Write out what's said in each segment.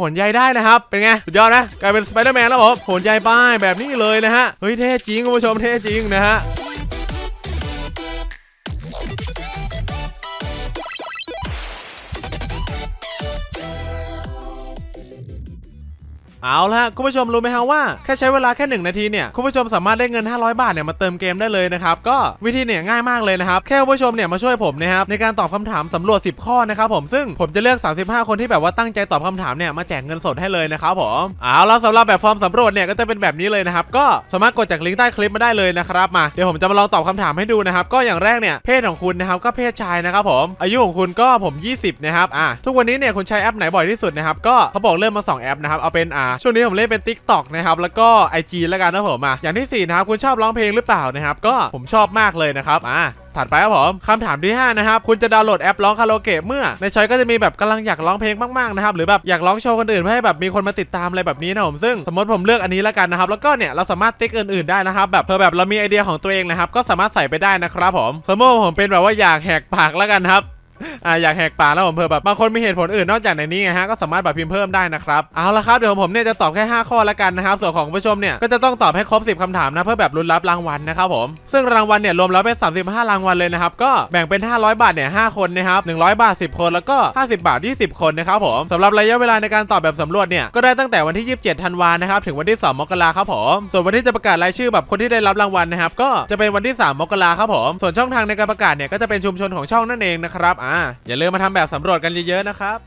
โหนใยได้นะครับ เป็นไง สุดยอดนะ กลายเป็นสไปเดอร์แมนแล้วผมโหนใยป้ายแบบนี้เลยนะฮะ เฮ้ย เท่จริงคุณผู้ชมเท่จริงนะฮะ เอาละคุณผู้ชมรู้ไหมฮะว่าแค่ใช้เวลาแค่ 1 นาทีเนี่ยคุณผู้ชมสามารถได้เงิน 500 บาทเนี่ยมาเติมเกมได้เลยนะครับก็วิธีเนี่ยง่ายมากเลยนะครับแค่คุณผู้ชมเนี่ยมาช่วยผมนะครับในการตอบคำถามสำรวจ 10 ข้อนะครับผมซึ่งผมจะเลือก 35 คนที่แบบว่าตั้งใจตอบคำถามเนี่ยมาแจกเงินสดให้เลยนะครับผมเอาแล้วสำหรับแบบฟอร์มสำรวจเนี่ยก็จะเป็นแบบนี้เลยนะครับก็สามารถกดจากลิงก์ใต้คลิปมาได้เลยนะครับมาเดี๋ยวผมจะมาลองตอบคำถามให้ดูนะครับก็อย่างแรกเนี่ยเพศของคุณนะครับก็เพศชายนะครับผมอายุของคุณก็ผม 20นะครับอะทุกวันนี้เนี่ยคุณใช้แอปไหนบ่อยที่สุดนะครับก็เขาบอกเริ่มมาสองแอปนะครับเอาเป็นอ่าช่วงนี้ผมเล่นเป็น TikTok นะครับแล้วก็ IG แล้วกันนะผมอะอย่างที่สี่นะครับ คุณชอบร้องเพลงหรือเปล่านะครับ ก็ผมชอบมากเลยนะครับอะถัดไปครับผมคำถามที่ 5 นะครับ คุณจะดาวน์โหลดแอปร้องคาราโอเกะเมื่อ ในช้อยก็จะมีแบบกำลังอยากร้องเพลงมากๆนะครับ หรือแบบอยากร้องโชว์คนอื่นเพื่อให้แบบมีคนมาติดตามอะไรแบบนี้นะผม ซึ่งสมมติผมเลือกอันนี้แล้วกันนะครับ แล้วก็เนี่ยเราสามารถติ๊กอื่นๆได้นะครับ แบบเพื่อแบบเรามีไอเดียของตัวเองนะครับ ก็สามารถใส่ไปได้นะครับผม สมมติผมเป็นแบบว่าอยากแหกปากแล้วกันครับ อ่าอยากแหกปากแล้วผมเผื่อแบบบางคนมีเหตุผลอื่นนอกจากในนี้ไงฮะก็สามารถแบบพิมพ์เพิ่มได้นะครับเอาละครับเดี๋ยวผมเนี่ยจะตอบแค่ 5 ข้อล้วกันนะครับส่วนของผู้ชมเนี่ยก็จะต้องตอบให้ครบ 10คำถามนะเพื่อแบบลุ้นรับรางวัลนะครับผมซึ่งรางวัลเนี่ยรวมแล้วเป็น 35 รางวัลเลยนะครับก็แบ่งเป็น 500 บาทเนี่ย5คนนะครับ100 บาท 10 คนแล้วก็ 50 บาท 20 คนนะครับผมสำหรับระยะเวลาในการตอบแบบสำรวจเนี่ยก็ได้ตั้งแต่วันที่ 27ธันวานะครับถึงวันที่ 2 มกราครับผมส่วนวันที่จะประกาศรายชื่อแบบคนที่ได้รับรางวัลนะครับก็จะเป็นวันที่ 3 มกราครับผมส่วนช่องทางในการประกาศเนี่ยก็จะเป็นชุมชนของช่องนั่นเองนะครับอย่าลืมมาทำแบบสำรวจกันเยอะๆนะครับ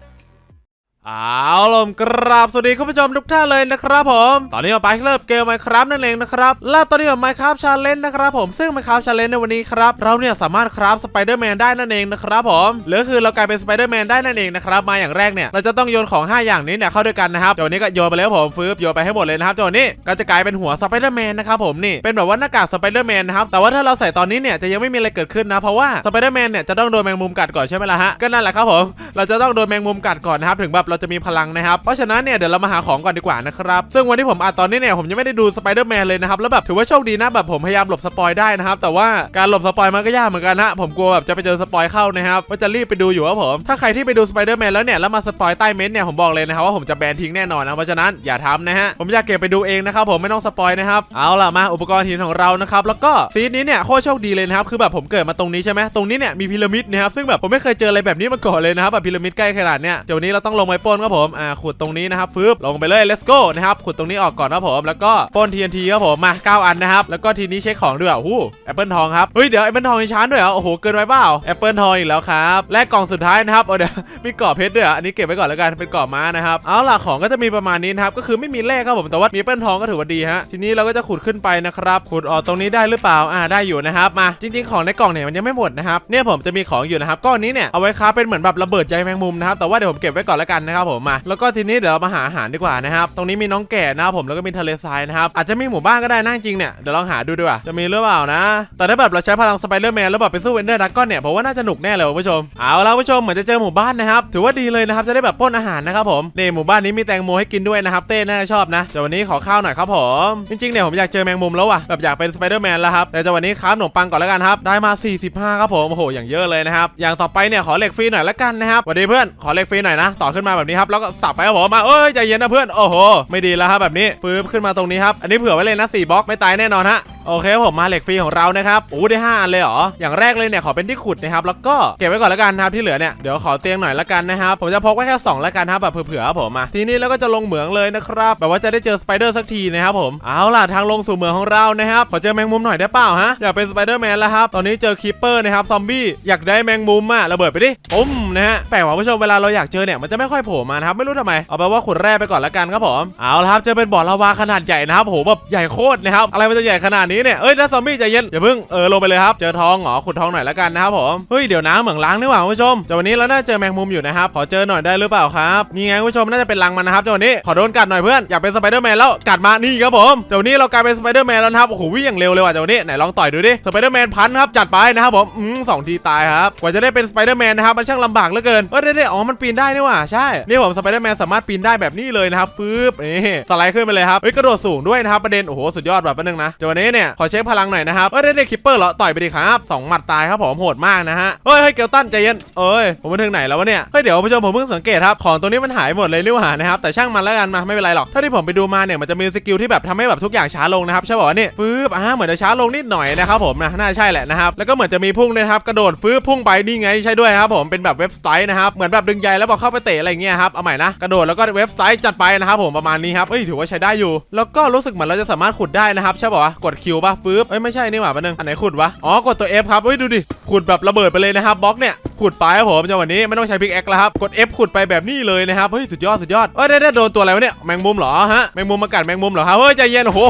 เอาลมกราบสวัสดีคุณผู้ชมทุกท่านเลยนะครับผม ตอนนี้มาไปเริ่มเกมไมครับนั่นเองนะครับและตอนนี้มาไมครับชาเลนจ์นะครับผมซึ่งไมครับชาเลนจ์ในวันนี้ครับเราเนี่ยสามารถคราฟสไปเดอร์แมนได้นั่นเองนะครับผมหรือคือเรากลายเป็นสไปเดอร์แมนได้นั่นเองนะครับมาอย่างแรกเนี่ยเราจะต้องโยนของ 5 อย่างนี้เนี่ยเข้าด้วยกันนะครับเดี๋ยวนี้ก็โยนไปแล้วผมฟื้บโยนไปให้หมดเลยนะครับเดี๋ยวนี้ก็จะกลายเป็นหัวสไปเดอร์แมนนะครับผมนี่เป็นแบบว่าหน้ากากสไปเดอร์แมนนะครับแต่ว่าถ้าเราใส่ตอนนี้เนี่ยจะยังไม่มีอะไรเกิดขึ้นนะเพราะว่าสไปเดอร์แมนเนี่ยจะต้องโดนแมงมุมกัดก่อนใช่ไหมล่ะฮะก็นั่นแหละครับผมเราจะต้องโดนแมงมุมกัดก่อนนะครับถึงแบบเราจะมีพลังนะครับ เพราะฉะนั้นเนี่ยเดี๋ยวเรามาหาของก่อนดีกว่านะครับ ซึ่งวันที่ผมอัดตอนนี้เนี่ยผมยังไม่ได้ดูสไปเดอร์แมนเลยนะครับ แล้วแบบถือว่าโชคดีนะแบบผมพยายามหลบสปอยได้นะครับ แต่ว่าการหลบสปอยมันก็ยากเหมือนกันฮะ ผมกลัวแบบจะไปเจอสปอยเข้านะครับว่าจะรีบไปดูอยู่ครับผม ถ้าใครที่ไปดูสไปเดอร์แมนแล้วเนี่ยแล้วมาสปอยใต้เม้นเนี่ยผมบอกเลยนะครับว่าผมจะแบนทิ้งแน่นอนนะ เพราะฉะนั้นอย่าทำนะฮะ ผมอยากเก็บไปดูเองนะครับผมไม่ต้องสปอยนะครับ เอาล่ะมาอุปกรณ์หินของเรานะครับแล้วก็ซีดนี้เนี่ยโคตรโชคดีเลยนะครับคือแบบผมเกิดมาตรงนี้ใช่ไหมตรงนี้เนี่ยมีพีระมิดนะครับซึ่งแบบผมไม่เคยเจออะไรแบบนี้มาก่อนเลยนะครับแบบพีระมิดใกล้ขนาดเนี้ยเดี๋ยวนี้เราต้องลงไปปนครับผมอ่าขุดตรงนี้นะครับฟึบลงไปเลย let's go นะครับขุดตรงนี้ออกก่อนครับผมแล้วก็ปน TNT ครับผมมา9อันนะครับแล้วก็ทีนี้เช็คของด้วยอะหูแอปเปิลทองครับเฮ้ยเดี๋ยวแอปเปิลทองมีชานด้วยเหรอโอ้โหเกินไปเปล่าแอปเปิลทองอีกแล้วครับและกล่องสุดท้ายนะครับโอ้เดี๋ยวมีกรอบเพชรด้วยอะอันนี้เก็บไว้ก่อนแล้วกันเป็นกรอบม้านะครับเอาล่ะของก็จะมีประมาณนี้นะครับก็คือไม่มีเลขครับผมแต่ว่ามีแอปเปิลทองก็ถือว่าดีฮะทีนี้เราก็จะขุดขึ้นไปนะครับขุดออกตรงนี้ได้หรือเปล่าอ่าได้อยู่นะครับมาจริง ๆ ของในกล่องเนี่ยมันยังไม่หมดนะครับเนี่ยผมจะมีของอยู่นะครับก้อนนี้เนี่ยเอาไว้ค้าเป็นเหมือนแบบระเบิดใยแมงมุมนะครับแต่ว่าเดี๋ยวผมเก็บไว้ก่อนแล้วกันนะครับผมมาแล้วก็ทีนี้เดี๋ยวเรามาหาอาหารดีกว่านะครับตรงนี้มีน้องแก่นะครับผมแล้วก็มีทะเลทรายนะครับอาจจะมีหมู่บ้านก็ได้นะจริงเนี่ยเดี๋ยวลองหาดูดีกว่าจะมีหรือเปล่านะ แต่ถ้าแบบเราใช้พลังสไปเดอร์แมนแล้วแบบไปสู้เอนเดอร์ดักก้อนเนี่ยผมว่าน่าจะหนุกแน่เลยคุณผู้ชมเอาละคุณผู้ชมเหมือนจะเจอหมู่บ้านนะครับถือว่าดีเลยนะครับจะได้แบบป้นอาหารนะครับผมนี่หมู่บ้านนี้มีแตงโมให้กินด้วยนะครับเต้น่าจะชอบนะแต่วันนี้ขอข้าวหน่อยครับผมจริงๆเนี่ยผมอยากเจอแมงมุมแล้วว่ะแบบอยากเป็นสไปเดอร์แมนแล้วครับแต่จะวันนี้ค้าขนมปังก่อนแล้วกันครับได้มา 45 ครับผมโอ้โหอย่างเยอะเลยนะครับอย่างต่อไปเนี่ยขอเหล็กฟรีหน่อยละกันนะครับสวัสดีเพื่อนขอเหล็กฟรีหน่อยนะต่อขึ้นมาแบบนี้ครับแล้วก็สับไปครับผมมาเอ้ยใจเย็นนะเพื่อนโอ้โหไม่ดีแล้วครับแบบนี้ปื๊บขึ้นมาตรงนี้ครับอันนี้เผื่อไว้เลยนะ4บล็อกไม่ตายแน่นอนฮะโอเคผมมาเหล็กฟรีของเรานะครับโอ้ได้5อันเลยเหรออย่างแรกเลยเนี่ยขอเป็นที่ขุดนะครับแล้วก็เก็บไว้ก่อนละกันครับที่เหลือเนี่ยเดี๋ยวขอเตียงหน่อยละกันนะครับผมจะพกไว้แค่สองละกันครับแบบเผื่อๆครับผมมาทีนี้เราก็จะลงเหมืองเลยนะครับแบบว่าจะได้เจอสไปเดอร์สักทีนะครับผมเอาล่ะทางลงสู่เหมืองของเรานะครับขอเจอแมงมุมหน่อยได้เปล่าฮะอยากเป็นสไปเดอร์แมนแล้วครับตอนนี้เจอคีปเปอร์นะครับซอมบี้อยากได้แมงมุมอะระเบิดไปดิปุ้มนะฮะแปลกว่ะผู้ชมเวลาเราอยากเจอเนี่ยมันจะไม่ค่อยโผล่มานะครับไม่รู้ทำไมเอาไปนว่าขุดแร่ไปก่อนละกันครับผมเอาละครับจอเป็นบ่อลาวาขนาดใหญ่นะครับโอ้โหแบบใหญ่โคตรนะครับอะไรมันจะใหญ่ขนาดนี้เนี่ยเอ้ยนะซอมบี้ใจเย็นอย่าเพิ่งเออลงไปเลยครับเจอทองเหรอขุดทองหน่อยละกันนะครับผมเฮ้ยเดี๋ยวน้ำเหมืองล้างนี่หว่าคุณผู้ชมแต่วันนี้เราน่าจะเจอแมงมุมอยู่นะครับขอเจอหน่อยได้หรือเปล่าครับนี่ไงคุณผู้ชมน่าจะเป็นรังมันนะครับเจ้าวันนี้ขอโดนกัดหน่อยเพื่อนอยากเป็นสไปเดอร์แมนแล้วกัดมานี่ครับผมเจ้าวันนี้เรากลายเป็นสไปเดอร์แมนแล้วครับโอ้โหวิ่งอย่างเร็วเลยว่ะเจ้าวันนี้ไหนลองต่อยดูดิสไปเดอร์แมนพันครับจัดไปนะครับผมอืมสองทีตายครับกว่าจะได้เป็นสไปเดอร์แมนนะครับมันช่างลำบากเหลือเกินเออได้ๆอ๋อมันปีนได้นี่หว่าใช่นี่ผมสไปเดอร์แมนสามารถปีนได้แบบนี้เลยนะครับฟืบนี่สไลด์ขึ้นไปเลยครับเฮ้ยกระโดดสูงด้วยนะครับประเด็นโอ้โหสุดยอดแบบประเด็นงนะจังหวะนี้เนี่ยขอเช็คพลังหน่อยนะครับเอ้ยได้ได้คิปเปอร์เหรอต่อยไปดิครับสองหมัดตายครับผมโหดมากนะฮะเฮ้ยเฮ้ยเกลตันใจเย็นเอ้ยผมมาถึงไหนแล้ววะเนี่ยเฮ้ยเดี๋ยวผู้ชมผมเพิ่งสังเกตครับของตัวนี้มันหายหมดเลยนี่หว่านะครับแต่ช่างมันแล้วกันมาไม่เป็นไรหรอกถ้าที่ผมไปดูมาเนี่ยมันจะมีสกิลที่แบบทำให้แบบทุกอย่างช้าลงนะครับใช่ป่ะวะนี่ฟืบอ่าเหมือนจะช้าลงนิดหน่อยนะครับผมนะน่าใช่แหละนะครับแล้วก็เหมือนจะมีพุ่งด้วยนะครับกระโดดฟืบพุ่งไปนี่ไงใช่ด้วยครับผมเป็นแบบเว็บไซต์นะครับเหมือนแบบดึงใยแล้วบอกเข้าไปเตะอะไรเงี้ยครับเอาใหม่นะกระโดดแล้วก็เว็บไซต์จัดไปนะครับผมประมาณนี้ครับเอ้ยถือว่าใช้ได้อยู่ แล้วก็รู้สึกเหมือนเราจะสามารถขุดได้นะครับใช่ป่ะกดคิวป่ะฟืบเอ้ยไม่ใช่นี่หว่าแป๊บนึงอันไหนขุดวะอ๋อกดตัว F ครับเอ้ยดูดิขุดแบบระเบิดไปเลยนะครับบล็อกเนี่ย ขุดไปครับผมจังหวะนี้ไม่ต้องใช้พิกแอคแล้วครับกด F ขุดไปแบบนี้เลยนะครับเฮ้ยสุดยอดสุดยอดเอ้ยได้ได้โดนตัวอะไรวะเนี่ยแมงมุมเหรอฮะแมงมุมมากัดแมงมุมเหรอครับเฮ้ยใจเย็นโอ้โห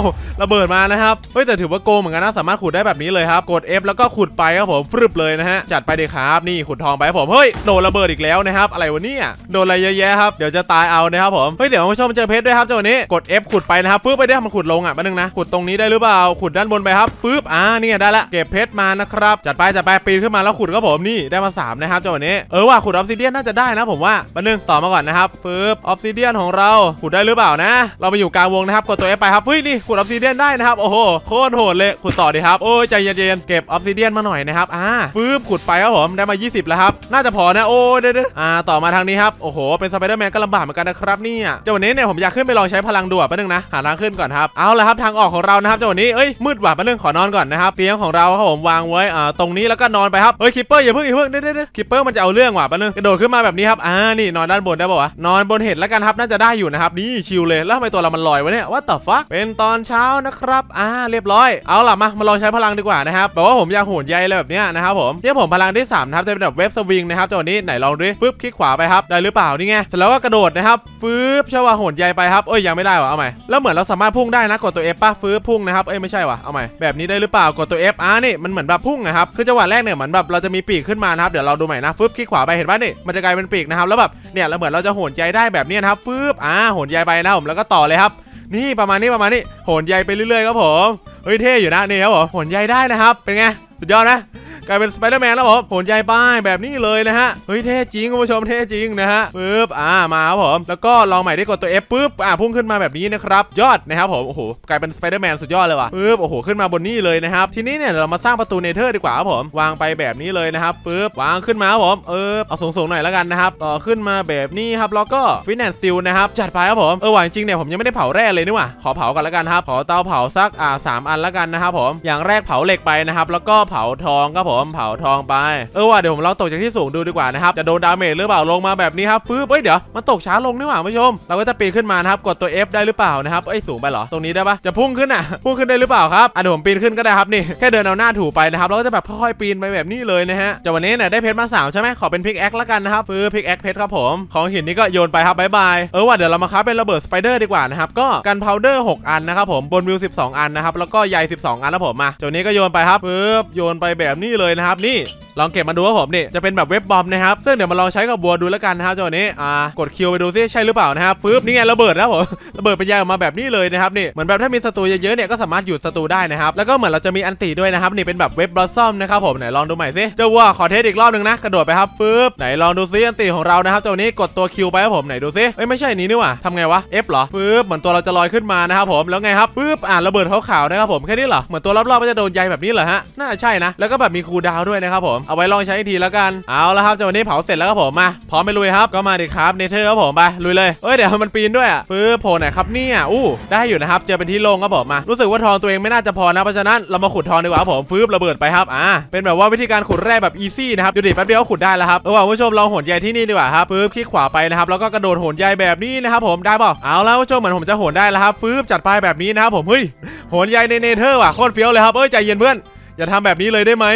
ระเบิดมานะครับเฮ้ยแต่ถือว่าโกงเหมือนกันนะสามารถขุดได้แบบนี้เลยครับกด F แล้วก็ขุดไปครับผมฟรึบเลยนะฮะจัดไปเดิครับนี่ขุดทองไปครับผมเฮ้ยโดนระเบิดอีกแล้วนะครับอะไรวะเนี่ยโดนอะไรเยอะแยะครับเดี๋ยวจะตายเอานะครับผมเฮ้ยเดี๋ยวผู้ชมเจอเพชรด้วยครับจังหวะนี้กด F ขุดไปนะครับฟึบไปได้มันขุดลงอะแป๊บนึงนะขุดตรงนี้ได้หรือเปล่าขุดด้านบนไปครับฟึบอ่านี่ได้ละเก็บเพชรมานะครับจัดไปจัดไปปีนขึ้นมาแล้วขุดครับผมนี่ได้มาสามนะครับจังหวะนี้เออว่าขุดออฟซิเดียนน่าจะได้นะผมว่าแป๊บนึงต่อมาก่อนนะครับฟึบออฟซิเดียนของเราขุดได้หรือเปล่านะ เรามาอยู่กลางวงนะครับกดตัว F ไปครับเฮ้ยนี่ขุดออฟซิเดียนได้นะครับโอ้โหโคตรโหดเลยขุดต่อดีครับโอ้ยใจเย็นๆเก็บออฟซิเดียนมาหน่อยนะครับอ่าฟึบขุดไปครับผมได้มา 20 แล้วครับน่าจะพอนะโอ้ยเด้ออ่าต่อมาทางนี้ครับโอ้โหเป็นสไปเดอร์แมนก็ลำบากเหมือนกันนะครับเนี่ยจังหวะนี้เนี่ยผมอยากขึ้นไปลองใช้พลังดูอะแป๊บนึงนะหาทางขึ้นก่อนครับเอาละครับทางออกของเรานะครับจังหวะนี้เอ้ยมืดว่ะแป๊บนึงขอนอนก่อนนะครับเตียงของเราครับผมวางไว้อ่าตรงนี้แล้วก็นอนไปครับเฮ้ยคิปเปอร์อย่าเพิ่งอย่าเพิ่งเด้อคิปเปอร์มันจะเอาเรื่องว่ะป๊บนึงกระโดดขึ้นมาแบบนี้ครับอ่านี่นอนด้านบนได้ป่าวะนอนบนเห็ดแล้วกันครับน่าจะได้อยู่นะครับนี่ชิลเลยแล้วทำไมตัวเรามันลอยวะเนี่ยว่าต่อฟักเป็นตอนเช้านะครับอ่าเรียบร้อยเอาล่ะมามาลองใช้พลังดีกว่านะครับแบบว่าผมอยากโหนใยอะไรแบบเนี้ยนะครับผมเนี่ยผมพลังที่สามนะครับจะเป็นแบบเวฟสวิงนะครับจังหวะนี้ไหนลองดูปึ๊บคลิกขวาไปครับได้หรือเปล่านี่ไงเสร็จแล้วก็กระโดดนะครับฟืบช่ว่าโหนใยไปครับเอ้ยยังไม่ได้วะเอาใหม่แล้วเหมือนเราสามารถพุ่งได้นะกดตัว F ป่ะฟืบพุ่งนะครับเอ้ยไม่ใช่วะเอาใหม่แบบนี้ได้หรือเปล่ากดตัว F อ่านี่มันเหมือนแบบพุ่งนะครับคือจังหวะแรกเนี่ยเหมือนแบบเราจะมีปีกขึ้นมานะครับเดี๋ยวเราดูใหม่นะฟึบคลิกขวาไปเห็นป่ะนี่มันจะกลายเป็นปีกนะครับแล้วแบบเนี่ยเราเหมือนเราจะโหนใยได้แบบนี้นะครับฟึบอ่าโหนใยไปนะผมแล้วก็ต่อเลยครับ นี่ประมาณนี้ประมาณนี้โหนใยไปเรื่อยๆครับผมเฮ้ยเท่อยู่นะนี่ครับผมโหนใยได้นะครับ เป็นไงสุดยอดนะ กลายเป็นสไปเดอร์แมนแล้วผมโหนใยป้ายแบบนี้เลยนะฮะ เฮ้ยเท่จริงคุณผู้ชมเท่จริงนะฮะปึ๊บอ่ามาครับผม แล้วก็ลองใหม่ได้กดตัว F ปึ๊บอ่าพุ่งขึ้นมาแบบนี้นะครับยอดนะครับผมโอ้โหกลายเป็นสไปเดอร์แมนสุดยอดเลยว่ะปึ๊บโอ้โหขึ้นมาบนนี้เลยนะครับทีนี้เนี่ยเรามาสร้างประตูเนเธอร์ดีกว่าครับผมวางไปแบบนี้เลยนะครับปึ๊บวางขึ้นมาครับผมเออเอาสูงๆหน่อยแล้วกันนะครับต่อขึ้นมาแบบนี้ครับแล้วก็ฟินแอนซิลนะครับจัดไปครับผมเออว่าจริงเนี่ยผมยังไม่ได้เผาแร่เลยนี่หว่าขอเผากันแล้วกันครับขอเตาเผาสักอ่าสามอันแล้วกันนะครับผมอย่างแรกเผาเหล็กไปนะครับแล้วก็เผาทองครับผมผมเผาทองไป เออว่าเดี๋ยวผมลองตกจากที่สูงดูดีกว่านะครับ จะโดนดาเมจหรือเปล่าลงมาแบบนี้ครับฟื้บเอ้ยเดี๋ยวมันตกช้าลงนี่หว่าผู้ชม เราก็จะปีนขึ้นมานะครับกดตัว F ได้หรือเปล่านะครับเอ้ยสูงไปเหรอตรงนี้ได้ปะจะพุ่งขึ้นอะพุ่งขึ้นได้หรือเปล่าครับอะเดี๋ยวผมปีนขึ้นก็ได้ครับนี่แค่เดินเอาหน้าถูไปนะครับเราก็จะแบบค่อยๆปีนไปแบบนี้เลยนะฮะจากวันนี้เนี่ยได้เพชรมาสามใช่ไหมขอเป็นพิกแอคล้วกันนะครับฟื้บพิกแอคเพชรครับผมของหินนี่ก็โยนไปครับบายบายเออว่าเดี๋ยวเรามาค้าเป็นระเบิดสไปเดอร์ดีกว่านะครับก็กันพาวเดอร์6อันนะครับผมบนวิว12 อันนะครับแล้วก็ใย12 อันแล้วผมมาจากนี้ก็โยนไปครับปึ๊บโยนไปแบบนี้เลลยนะครับนี่ลองเก็บมาดูว่าผมนี่จะเป็นแบบเว็บบอมนะครับซึ่งเดี๋ยวมาลองใช้กับบัวดูแล้วกันนะครับจังหวะนี้อ่ากดคิวไปดูซิใช่หรือเปล่านะครับฟึบนี่ไงระเบิดนะผมระเบิดเป็นยายออกมาแบบนี้เลยนะครับนี่เหมือนแบบถ้ามีศัตรูเยอะๆเนี่ยก็สามารถหยุดศัตรูได้นะครับแล้วก็เหมือนเราจะมีอันติด้วยนะครับนี่เป็นแบบเว็บบลอสซอมนะครับผมไหนลองดูใหม่ซิเจ้าวัวขอเทสอีกรอบหนึงนะกระโดดไปครับฟึบไหนลองดูซิอันติของเรานะครับจังหวะนี้กดตัวคิวไปครับผมไหนดูซิเอ้ยไม่ใช่นี้นี่หว่าทำไงวะ F เหรอฟึบเหมือนตัวเราจะลอยขึ้นมานะครับผมแล้วไงครับฟึบอ่าระเบิดขาวๆนะครับผมแค่นี้เหรอเหมือนตัวรอบๆก็จะโดนใยแบบนี้เหรอฮะน่าใช่นะแล้วก็แบบมีคูลดาวด้วยนะครับผม เอาไว้ลองใช้อีกทีแล้วกัน เอาละครับจากวันนี้เผาเสร็จแล้วครับผม มา พร้อมไปลุยครับ ก็มาดิครับเนเธอร์ครับผม ไป ลุยเลย เอ้ย เดี๋ยวมันปีนด้วยอะฟื้โผล่ไหนครับเนี่ยอู้ได้อยู่นะครับ เจอเป็นที่โล่งครับผม มา รู้สึกว่าทองตัวเองไม่น่าจะพอนะ เพราะฉะนั้นเรามาขุดทองดีกว่าครับผมฟื้ระเบิดไปครับ อ่า เป็นแบบว่าวิธีการขุดแร่แบบอีซี่นะครับดูดิแป๊บเดียวขุดได้แล้วครับเออว่าคุณผู้ชมลองโหนใยที่นี่ดีกว่าครับฟื้คลิกขวาไปนะครับแล้วก็กระโดดโหนใยแบบนี้นะครับผมได้เปล่าเอาแล้วผู้ชมเหมือนผมจะโหนได้แล้วครับฟื้จัดไปแบบนี้นะครับผมเฮ้ยโหนใยในเนเธอร์ว่ะโคตรเฟี้ยวเลยครับเอ้ยใจเย็นเพื่อน อย่าทำแบบนี้เลยได้ไหม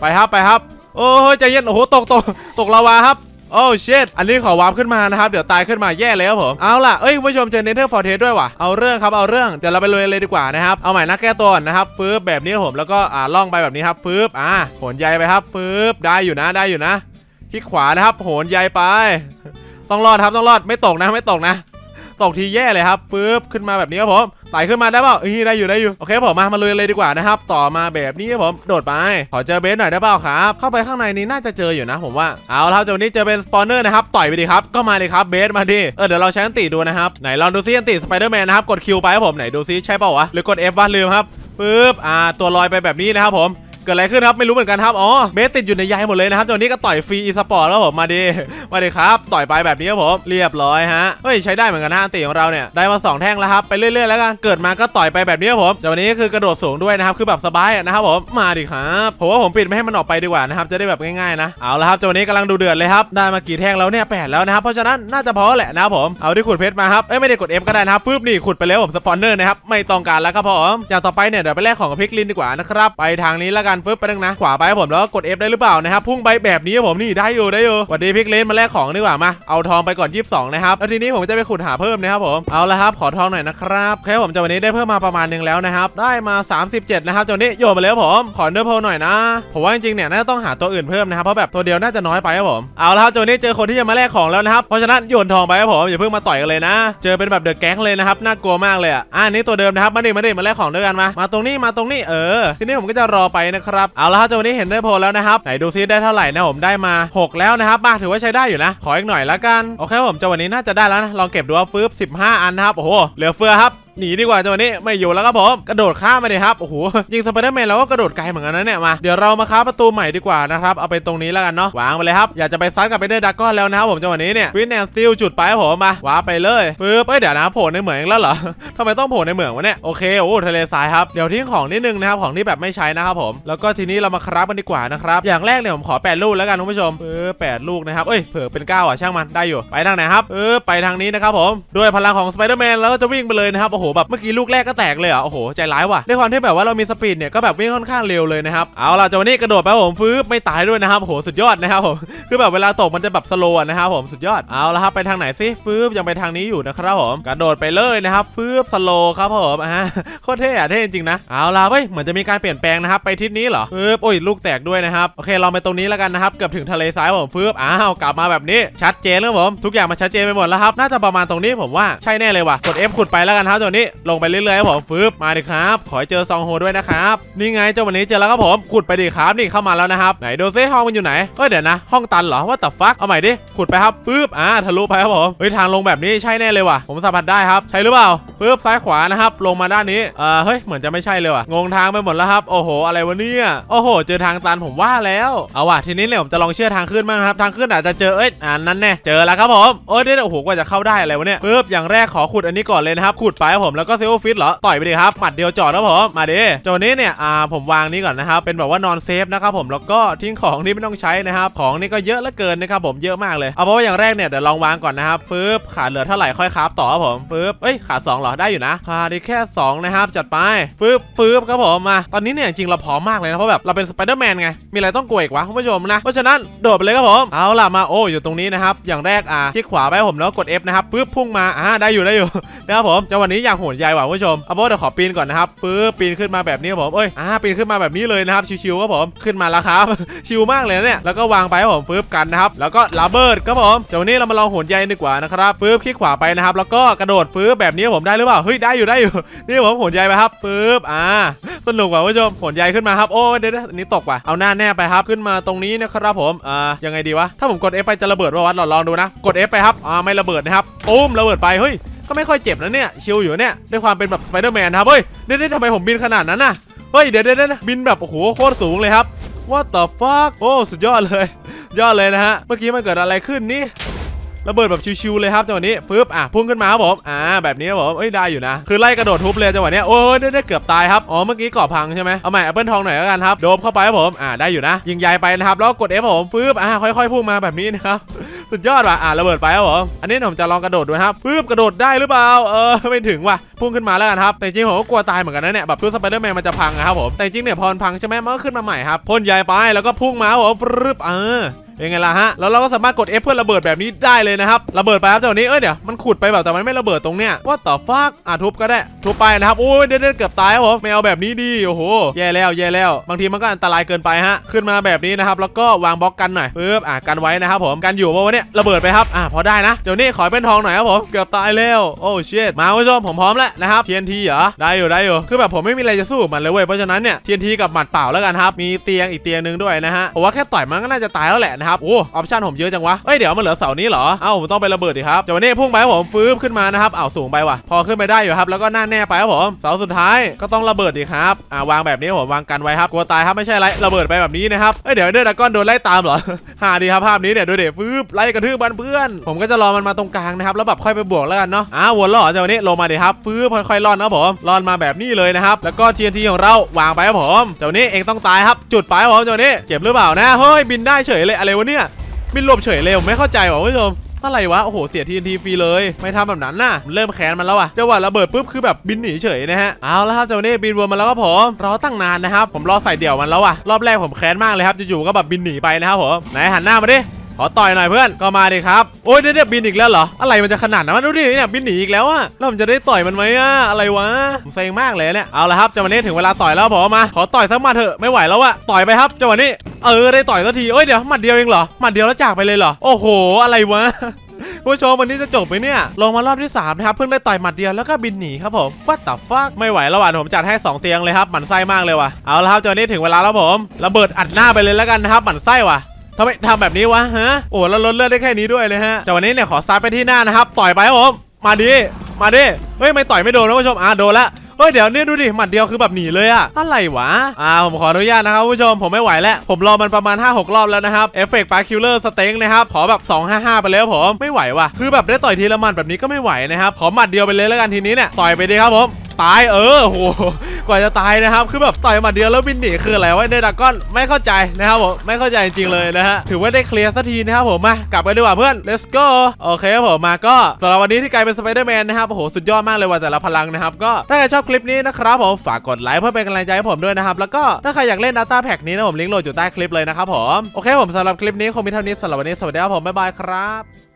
ไปครับไปครับ โอ้ยใจเย็นโอ้โหตกตกตกลาวาครับโอ้เชดอันนี้ขอวาร์ปขึ้นมานะครับ เดี๋ยวตายขึ้นมาแย่เลยครับผม เอาล่ะ เอ้ยผู้ชมเจอเนเธอร์ฟอร์เทสด้วยว่ะ เอาเรื่องครับ เอาเรื่อง เดี๋ยวเราไปเลยเลยดีกว่านะครับ เอาใหม่นะแก้ตัวนะครับฟืบแบบนี้ผมแล้วก็อ่าล่องไปแบบนี้ครับฟืบอ่าโหนใยไปครับฟืบได้อยู่นะได้อยู่นะคลิกขวานะครับโหนใยไป ต้องรอดครับต้องรอดไม่ตกนะไม่ตกนะ ตกทีแย่เลยครับปึ๊บขึ้นมาแบบนี้ครับผมไต่ขึ้นมาได้เปล่าเอ้ยได้อยู่ได้อยู่โอเคผมมามาเลยเลยดีกว่านะครับต่อมาแบบนี้ครับผมโดดไปขอเจอเบสหน่อยได้เปล่าครับเข้าไปข้างในนี้น่าจะเจออยู่นะ ผมว่าเอาละครับจากวันนี้เจอเป็นสปอนเนอร์นะครับต่อยไปดิครับก็มาเลยครับเบสมาดิเออเดี๋ยวเราใช้อันติดูนะครับไหนลองดูซิอันติสไปเดอร์แมนนะครับกดคิวไปครับผมไหนดูซิใช่เปล่าวะหรือกด F วะลืมครับปึ๊บอ่าตัวลอยไปแบบนี้นะครับผม เกิดอะไรขึ้นครับไม่รู้เหมือนกันครับอ๋อเบสติดอยู่ในใยหมดเลยนะครับตอนนี้ก็ต่อยฟรีอีสปอร์ตแล้วผมมาดิมาดิครับ ต่อยไปแบบนี้ครับผมเรียบร้อยฮะเฮ้ยใช้ได้เหมือนกันนะอันติของเราเนี่ยได้มาสองแท่งแล้วครับไปเรื่อยๆแล้วกันเกิดมาก็ต่อยไปแบบนี้ครับผมจากวันนี้ก็คือกระโดดสูงด้วยนะครับคือแบบสบายนะครับผมมาดิครับผมว่าผมปิดไม่ให้มันออกไปดีกว่านะครับจะได้แบบง่ายๆนะเอาละครับจากวันนี้กำลังดูเดือดเลยครับได้มากี่แท่งแล้วเนี่ยแปดแล้วนะครับเพราะฉะนั้นน่าจะพอแหละนะครับผมเอาที่ขุดเพชรมาครับเอ้ยไม่ได้กด F ก็ได้นะครับปึ๊บนี่ขุดไปแล้วผมสปอนเนอร์นะครับไม่ต้องการแล้วครับผมอย่างต่อไปเนี่ยเดี๋ยวไปแลกของกับพิกลินดีกว่านะครับไปทางนี้แล้วกันปึ๊บไปนึงนะขวาไปครับผมแล้วก็กด F ได้หรือเปล่านะครับพุ่งไปแบบนี้ครับผมนี่ได้อยู่ได้อยู่สวัสดีพิกเลนมาแลกของดีกว่ามาเอาทองไปก่อน 22 นะครับแล้วทีนี้ผมจะไปขุดหาเพิ่มนะครับผมเอาละครับขอทองหน่อยนะครับแค่ผมจะวันนี้ได้เพิ่มมาประมาณหนึงแล้วนะครับได้มา 37 นะครับจนนี้โยนมาแล้วผมขอเนื้อโพหน่อยนะผมว่าจริงๆเนี่ยน่าจะต้องหาตัวอื่นเพิ่มนะครับเพราะแบบตัวเดียวน่าจะน้อยไปครับผมเอาละครับจนนี้เจอคนที่จะมาแลกของแล้วนะครับเพราะฉะนั้นโยนทองไปครับผมอย่าเพิ่งมาต่อยกันเลยนะ เจอเป็นแบบเดอะแก๊งเลยนะครับน่ากลัวมากเลยอะอ่านี่ตัวเดิมนะครับมาดิมาดิมาแลกของด้วยกันมามาตรงนี้มาตรงนี้เออทีนี้ผมก็จะรอไปนะครับ เอาละครับจนนี้เห็นได้โพลแล้วนะครับ ไหนดูซิได้เท่าไหร่นะผมได้มา 6 แล้วนะครับมาถือว่าใช้ได้อยู่นะ ขออีกหน่อยละกัน โอเคผมจะวันนี้น่าจะได้แล้วนะ ลองเก็บดูว่าฟืบ15 อันนะครับ โอ้โห เหลือเฟือครับ หนีดีกว่าจังหวะนี้ไม่อยู่แล้วครับผมกระโดดข้ามไปเลยครับโอ้โหยิงสไปเดอร์แมนเราก็กระโดดไกลเหมือนกันนะเนี่ยมาเดี๋ยวเรามาค้าประตูใหม่ดีกว่านะครับเอาไปตรงนี้แล้วกันเนาะวางไปเลยครับอยากจะไปซัดกับไปเดอร์ดักก้อนแล้วนะครับผมจังหวะนี้เนี่ยวินแอนสติลจุดไปครับผมมาวาไปเลยปึ๊บเอ้ยเดี๋ยวนะโผล่ในเหมืองแล้วเหรอทำไมต้องโผล่ในเหมืองวะเนี่ยโอเคโอ้ทะเลทรายครับเดี๋ยวทิ้งของนิดนึงนะครับของที่แบบไม่ใช้นะครับผม แล้วก็ทีนี้เรามาคราฟกันดีกว่านะครับอย่างแรกเนี่ยผมขอแปดลูกแล้วกันคุณผู้ชมเออแลูกนะครับเอ้ยเผื่อเป็นเก้าอะช่างมันได้อยู่ไปทางไหนครับเออไปทางนี้นะครับผมด้วยพลังของสไปเดอร์แมนแล้วก็จะวิ่งไปเลยนะครับโอ้โหแบบเมื่อกี้ลูกแรกก็แตกเลยอะโอ้โหใจร้ายว่ะด้วยความที่แบบว่าเรามีสปีดเนี่ยก็แบบวิ่งค่อนข้างเร็วเลยนะครับเอาล่ะจังหวะนี้กระโดดไปผมฟื้บไม่ตายด้วยนะครับโอ้โหสุดยอดนะครับผมคือแบบเวลาตกมันจะแบบสโลว์นะครับผมสุดยอดเอาละครับไปทางไหนซิฟืบยังไปทางนี้อยู่นะครับผมกระโดดไปเลยนะครับฟืบสโลว์ครับผมอ่าโคตรเท่อะเท่จริงนะเอาล่ะเว้ยเหมือนจะมีการเปลี่ยนแปลงนะครับไปทิศนี้เหรอฟืบโอ้ยลูกแตกด้วยนะครับโอเคเราไปตรงนี้แล้วกันนะครับเกือบถึงทะเลทรายผมฟืบอ้าวกลับมาแบบนี้ชัดเจนแล้วผมทุกอย่างมันชัดเจนไปหมดแล้วครับน่าจะประมาณตรงนี้ผมว่าใช่แน่เลยว่ะกด F ขุดไปแล้วกันครับตัวนี้ลงไปเรื่อยๆครับผมฟืบมาดิครับ ขอเจอซองโฮด้วยนะครับ นี่ไงเจ้าวันนี้เจอแล้วครับผม ขุดไปดิครับนี่เข้ามาแล้วนะครับ ไหนดูซิห้องมันอยู่ไหนเฮ้ยเดี๋ยวนะ ห้องตันเหรอว่าแต่ฟักเอาใหม่ดิ ขุดไปครับฟืบอ่าทะลุไปครับผมเฮ้ยทางลงแบบนี้ใช่แน่เลยว่ะ ผมสัมผัสได้ครับ ใช่หรือเปล่าฟืบซ้ายขวานะครับลงมาด้านนี้เออเฮ้ยเหมือนจะไม่ใช่เลยว่ะงงทางไปหมดแล้วครับ โอ้โห อะไรวะเนี่ยโอ้โห เจอทางตันผมว่าแล้วเอาว่ะทีนี้เนี่ยผมจะลองเชื่อทางขึ้นบ้างครับทางขึ้นอาจจะเจอเอ้ยอ่านั่นแน่เจอแล้วครับผมโอ้ยเดี๋ยวโอ้โหกว่าจะเข้าได้อะไรวะเนี่ยปึ๊บอย่างแรกขอขุดอันนี้ก่อนเลยนะครับขุดไปครับผมแล้วก็เซลฟิตเหรอต่อยไปดิครับหมัดเดียวจอดครับผมมาดิโจนี้เนี่ยอ่าผมวางนี้ก่อนนะครับเป็นแบบว่านอนเซฟนะครับผมแล้วก็ทิ้งของที่ไม่ต้องใช้นะครับของนี่ก็เยอะเหลือเกินนะครับผมเยอะมากเลยเอาเพราะว่าอย่างแรกเนี่ยเดี๋ยวลองวางก่อนนะครับฟึบขาดเหลือเท่าไหร่ค่อยคราฟต่อครับผมฟึบเอ้ยขาด2เหรอได้อยู่นะขาดแค่ 2 นะครับ จัดไปฟึบฟึบครับผมมาตอนนี้เนี่ยจริงเราพร้อมมากเลยนะเพราะแบบเราเป็นสไปเดอร์แมนไงมีอะไรต้องกลัวอีกวะคุณผู้ชมนะเพราะฉะนั้นโดดไปเลยครับผมเอาล่ะมาโอ้อยู่ตรงนี้นะครับอย่างแรกอะคลิกขวาไปผมแล้วกด F นะครับฟึบพุ่งมาอ่าได้อยู่ได้อยู่นะครับผมจังหวะนี้อยางโหดใหญ่ว่ะผู้ชมเอาเพราะว่าเดี๋ยวขอปีนก่อนนะครับฟึบปีนขึ้นมาแบบนี้ครับผมเอ้ยอ่าปีนขึ้นมาแบบนี้เลยนะครับชิวๆครับผมขึ้นมาแล้วครับ ชิวมากเลยเนี่ยแล้วก็วางไปครับผมฟึบกันนะครับแล้วก็ระเบิดครับผมจังหวะนี้เรามาลองโหนใยดีกว่านะครับฟึบคลิกขวาไปนะครับแล้วก็กระโดดฟึบแบบนี้ผมได้หรือเปล่าเฮ้ยได้อยู่ได้อยู่นี่ผมโหนใยไปครับฟึบอ่าสนุกว่ะผู้ชมโหนใยขึ้นมาครับโอ้เดี๋ยวนี้ตกว่ะเอาหน้าแน่ไปครับขึ้นมาตรงนี้นะครับผมอ่ายังไงดีวะถ้าผมกด F ไปจะระเบิดวะเราลองดูนะกด F ไปครับอ่าไม่ระเบิดนะครับปุ้มระเบิดไปเฮ้ย ก็ไม่ค่อยเจ็บนะเนี่ยชิลอยู่เนี่ยด้วยความเป็นแบบสไปเดอร์แมนครับเฮ้ยเดี๋ยวๆทำไมผมบินขนาดนั้นน่ะเฮ้ยเดี๋ยวๆๆบินแบบโอ้โหโคตรสูงเลยครับ What the fuck โอ้สุดยอดเลย ยอดเลยนะฮะเมื่อกี้มันเกิดอะไรขึ้นนี่ ระเบิดแบบชิวๆเลยครับจังหวะนี้ปึ๊บอะพุ่งขึ้นมาครับผมอ่าแบบนี้ครับผมเอ้ยได้อยู่นะ คือไล่กระโดดทุบเลยจังหวะเนี้ยโอ้ยได้ได้เกือบตายครับอ๋อเมื่อกี้เกาะพังใช่ไหมเอาใหม่แอปเปิลทองหน่อยแล้วกันครับโดบเข้าไปครับผมอ่าได้อยู่นะ ยิงใหญ่ไปนะครับแล้วกด F ผมปึ๊บอ่าค่อยๆพุ่งมาแบบนี้นะครับสุดยอดว่ะอ่าระเบิดไปครับผมอันนี้ผมจะลองกระโดดดูครับปึ๊บกระโดดได้หรือเปล่าเออไม่ถึงว่ะพุ่งขึ้นมาแล้วกันครับแต่จริงผมก็กลัวตายเหมือนกันนะเนี่ยแบบตัวสไปเดอร์แมนมันจะพังนะครับผมแต่จริงเนี่ยพอพังใช่ไหมมันก็ขึ้นมาใหม่ครับพ่นใหญ่ไปแล้วก็พุ่งมาครับผมปึ๊บเออ เป็นไงล่ะฮะ แล้วเราก็สามารถกด F เพื่อระเบิดแบบนี้ได้เลยนะครับระเบิดไปครับเจ้านี้เอ้ยเดี๋ยวมันขุดไปแบบแต่มันไม่ระเบิดตรงเนี้ยว่าต่อฟากอะทุบก็ได้ทุบไปนะครับโอ้ยเด็ดเกือบตายครับผมไม่เอาแบบนี้ดีโอ้โหแย่แล้วแย่แล้ว บางทีมันก็อันตรายเกินไปฮะขึ้นมาแบบนี้นะครับแล้วก็วางบล็อกกันหน่อยปึ๊บอะกันไว้นะครับผมกันอยู่เพราะว่าเนี่ยระเบิดไปครับอะพอได้นะเจ้านี้ขอเป็นทองหน่อยครับผมเกือบตายแล้วโอ้เชิดมาคุณผู้ชมผมพร้อมแล้วนะครับ TNT เหรอได้อยู่ได้อยู่คือแบบผมไม่มีอะไรจะสู้มันเลยเว้ยเพราะฉะนั้นเนี่ย TNT กับหมัดเปล่าแล้วกันครับมีเตียงอีกเตียงนึงด้วยนะฮะผมว่าแค่ต่อยมันก็น่าจะตายแล้วแหละนะครับโอ้ออปชั่นผมเยอะจังวะเอ้ยเดี๋ยวมันเหลือเสานี้เหรอเอ้าผมต้องไประเบิดดิครับเจ้านี้พุ่งไปครับผมฟื้นขึ้นมานะครับเอ้าสูงไปว่ะ พอขึ้นไปได้อยู่ครับ แล้วก็หน้าแน่ไปครับผมเสาสุดท้ายก็ต้องระเบิดดิครับอ่าวางแบบนี้ผมวางกันไว้ครับกลัวตายครับไม่ใช่ไรระเบิดไปแบบนี้นะครับเอ้ยเดี๋ยวเดอร์ดากอนโดนไล่ตามเหรอหาดีครับภาพนี้เนี่ยดูเด็ฟื้นไล่กระทืบบ้านเพื่อนผมก็จะรอมันมาตรงกลางนะครับแล้วแบบค่อยไปบวกแล้วกันเนาะอ้าววนล้วเหรอเจ้านี้ลงมาดิครับฟื้นค่อยๆล่อนนะผมล่อนมาแบบนี้เลยนะครับแล้วก็ TNT ของเราวางไปครับผมเจ้านี้เองต้องตายครับจุดไปครับผมเจ้านี้เจ็บหรือเปล่านะเฮ้ยบินได้เฉยเลยอะไรวะเนี่ยบินหลบเฉยเลยผมไม่เข้าใจว่ะคุณผู้ชมอะไรวะ โอ้โห เสียทีนทีฟรีเลย ไม่ทำแบบนั้นน่ะผมเริ่มแค้นมันแล้วอะจังหวะระเบิดปุ๊บ คือแบบบินหนีเฉยนะฮะ เอาแล้วครับเจ้าเน่บินวนมาแล้วครับผมรอตั้งนานนะครับ ผมรอใส่เดี่ยวมันแล้วอะรอบแรกผมแค้นมากเลยครับ จู่ๆก็แบบบินหนีไปนะครับผม ไหนหันหน้ามาดิ อต่อยหน่อยเพื่อนก็มาดิครับโอ้ยเดี๋ยวบินอีกแล้วเหรออะไรมันจะขนาดนั้นวะดูดิเนี่ยบินหนีอีกแล้วอะแล้วผมจะได้ต่อยมันไหมอะอะไรวะผมเซ็งมากเลยเนี่ยเอาละครับจังหวะนี้ถึงเวลาต่อยแล้วผมมาขอต่อยสักหมาเถอะไม่ไหวแล้วอะต่อยไปครับจังหวะนี้เออได้ต่อยสักทีเอ้ยเดี๋ยวหมัดเดียวเองเหรอหมัดเดียวแล้วจากไปเลยเหรอโอ้โห อะไรวะผู้ชมวันนี้จะจบไหมเนี่ย ลงมารอบที่3นะครับ เพิ่งได้ต่อยหมัดเดียวแล้วก็บินหนีครับผมวัดตับฟักไม่ไหวแล้วว่ะผมจัดให้ 2 เตียงเลยครับหมันไส้มากเลยว่ะเอาละครับจอนนี้ถึงเวลาแล้วผมระเบิดอัดหน้าไปเลยแล้วกันนะครับหมันไส้ว่ะ ทำไมทำแบบนี้วะฮะโอ้แล้วลดเลือดได้แค่นี้ด้วยเลยฮะแต่วันนี้เนี่ยขอซัดไปที่หน้านะครับ ต่อยไปครับผมมาดิมาดิเฮ้ยไม่ต่อยไม่โดนนะคุณผู้ชมอะโดนละเฮ้ยเดี๋ยวเนี่ยดูดิหมัดเดียวคือแบบหนีเลยอะอะไรวะอ่าผมขออนุญาตนะครับคุณผู้ชมผมไม่ไหวแล้ว ผมรอมันประมาณ 5-6 รอบแล้วนะครับเอฟเฟกต์ปาคิลเลอร์สเต็งนะครับขอแบบ 255 ไปเลยครับผมไม่ไหวว่ะคือแบบได้ต่อยทีละหมัดแบบนี้ก็ไม่ไหวนะครับขอหมัดเดียวไปเลยแล้วกันทีนี้เนี่ยต่อยไปดีครับผมตายเออโห กว่าจะตายนะครับ คือแบบต่อยหมัดเดียวแล้วบินหนีคืออะไรวะเนดากอนไม่เข้าใจนะครับผมไม่เข้าใจจริงๆเลยนะฮะถือว่าได้เคลียร์สักทีนะครับผมมากลับไปดีกว่าเพื่อน let's go โอเคครับผมมาก็สำหรับวันนี้ที่กลายเป็นสไปเดอร์แมนนะครับโอ้โหสุดยอดมากเลยว่ะแต่ละพลังนะครับก็ถ้าใครชอบคลิปนี้นะครับผมฝากกดไลค์เพื่อเป็นกำลังใจให้ผมด้วยนะครับแล้วก็ถ้าใครอยากเล่น Data Pack นี้นะผมลิงก์โหลดอยู่ใต้คลิปเลยนะครับผมโอเคผมสำหรับคลิปนี้คงมีเท่านี้สำหรับวันนี้สวัสดีครับผมบ๊ายบายครับ